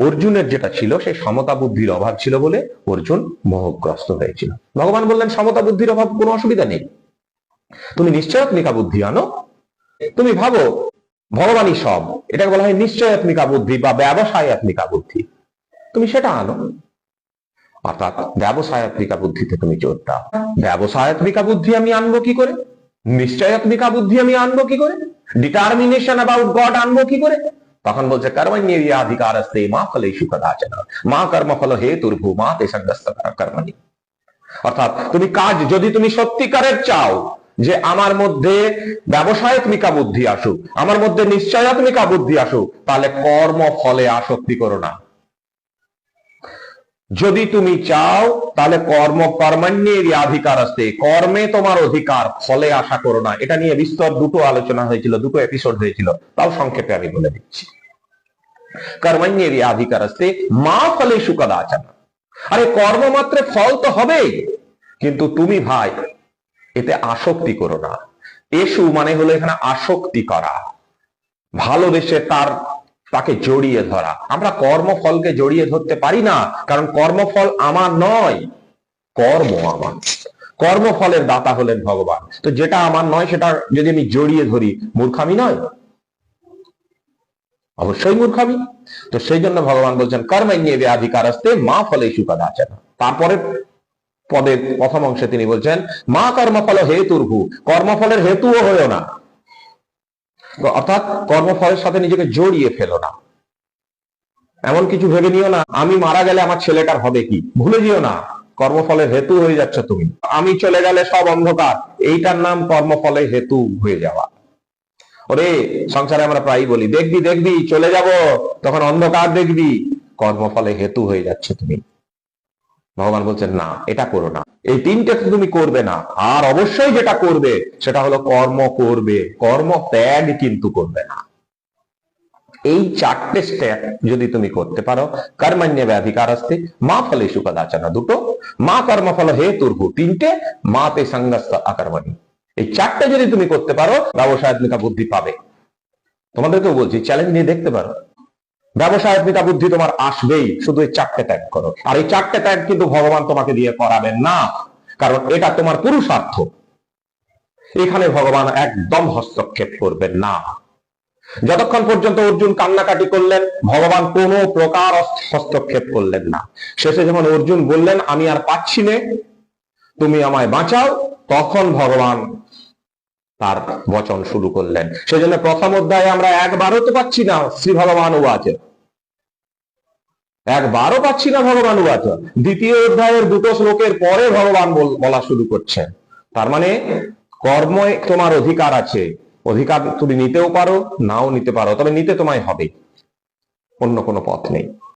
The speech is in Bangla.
অর্জুনের যেটা ছিল, সেই সমতা বুদ্ধির অভাব ছিল বলে অর্জুন মোহগ্রস্ত হয়েছিল। ভগবান বললেন, সমতা বুদ্ধির অভাব কোনো অসুবিধা নেই। তুমি নিশ্চয়াত্মিকা বুদ্ধি আনো। তুমি ভাবো, ভগবানই সব। এটাকে বলা হয় নিশ্চয়াত্মিকা বুদ্ধি বা ব্যবসায়াত্মিকা বুদ্ধি। তুমি সেটা আনো। অর্থাৎ ব্যবসায়াত্মিকা বুদ্ধিতে তুমি জোর দাও। ব্যবসায়াত্মিকা বুদ্ধি আমি আনব কি করে? নিশ্চয়াত্মিকা বুদ্ধি আমি আনব কি করে? ডিটারমিনেশন অ্যাবাউট গড আনব কি করে? তখন বলছে কর্মণ্যধিকার আসতে মা ফলে সুখদাচন মা কর্মফল হে তুর্ভু মা তে সঙ্গস্ত কর্মণি। অর্থাৎ তুমি কাজ যদি তুমি সত্যিকারের চাও যে আমার মধ্যে ব্যবসায়ত্মিকা বুদ্ধি আসুক, আমার মধ্যে নিশ্চয়াত্মিকা বুদ্ধি আসুক, তাহলে কর্ম ফলে আসক্তি করো না। যদি তুমি চাও, তাহলে কর্ম কর্মান্যের অধিকার আসতে কর্মে তোমার অধিকার, ফলে আশা করো না। এটা নিয়ে বিস্তর দুটো আলোচনা হয়েছিল, দুটো এপিসোড হয়েছিল। তাও সংক্ষেপে আমি বলে দিচ্ছি। কর্মান্যের অধিকার আসতে মা ফলে সুকদাচন আরে, কর্ম মাত্রে ফল তো হবেই। কিন্তু তুমি ভাই, এতে আসক্তি করো না। এসু মানে হলো এখানে আসক্তি করা। ভালোবেসে তার তাকে জড়িয়ে ধরা। আমরা কর্মফলকে জড়িয়ে ধরতে পারি না, কারণ কর্মফল আমার নয়, কর্ম আমার। কর্মফলের দাতা হলেন ভগবান। তো যেটা আমার নয়, সেটা যদি আমি জড়িয়ে ধরি, মূর্খামি নয়? অবশ্যই মূর্খামি। তো সেই জন্য ভগবান বলছেন, কর্মান্যে অধিকার আসতে মা ফলে সুকাদাচন তারপরে পদের প্রথম অংশে তিনি বলছেন, মা কর্মফল হেতুর্ভু। কর্মফলের হেতুও হয়েও না। অর্থাৎ কর্মফলের সাথে নিজেকে জড়িয়ে ফেলো না। এমন কিছু ভেবে নিও না, আমি মারা গেলে আমার ছেলেটার হবে কি? ভুলে যেও না, কর্মফলের হেতু হয়ে যাচ্ছ তুমি। আমি চলে গেলে সব অন্ধকার, এইটার নাম কর্মফলে হেতু হয়ে যাওয়া। ওরে, সংসারে আমরা প্রায়ই বলি, দেখবি দেখবি, চলে যাব, তখন অন্ধকার দেখবি কর্মফলে হেতু হয়ে যাচ্ছে তুমি। ভগবান বলছেন, না, এটা করো না। এই তিনটে তুমি করবে না। আর অবশ্যই যেটা করবে, সেটা হলো কর্ম করবে। কর্ম ত্যাগ কিন্তু করবে না। এই চারটে স্টেপ যদি তুমি করতে পারো কর্মান্য ব্যাধিকার আসতে মা ফলে সুখদাচনা দুটো, মা কর্ম কর্মফল হে তুর্ভু তিনটে, মা তে সঙ্গস্ত আকর্মণী। এই চারটে যদি তুমি করতে পারো ব্যবসায়ত্মিকা বুদ্ধি পাবে। তোমাদেরকেও বলছি চ্যালেঞ্জ নিয়ে দেখতে পারো। ব্যবসায়ত্মিকা বুদ্ধি তোমার আসবেই, শুধু এই চারটে ত্যাগ করো। আর এই চারটে ত্যাগ কিন্তু ভগবান তোমাকে দিয়ে করাবেন না, কারণ এটা তোমার পুরুষার্থ। এখানে ভগবান একদম হস্তক্ষেপ করবেন না। যতক্ষণ পর্যন্ত অর্জুন কান্নাকাটি করলেন, ভগবান কোনো প্রকার হস্তক্ষেপ করলেন না। শেষে যখন অর্জুন বললেন, আমি আর পাচ্ছি নে, তুমি আমায় বাঁচাও, তখন ভগবান তার বচন শুরু করলেন। সেজন্য প্রথম অধ্যায়ে আমরা একবারও তো পাচ্ছি না, শ্রী ভগবান ও আছে। একবারও পাচ্ছি না ভগবান আছে দ্বিতীয় অধ্যায়ের দুটো শ্লোকের পরে ভগবান বল- বলা শুরু করছেন তার মানে কর্মে তোমার অধিকার আছে। অধিকার তুমি নিতেও পারো, নাও নিতে পারো, তবে নিতে তোমায় হবে। অন্য কোনো পথ নেই।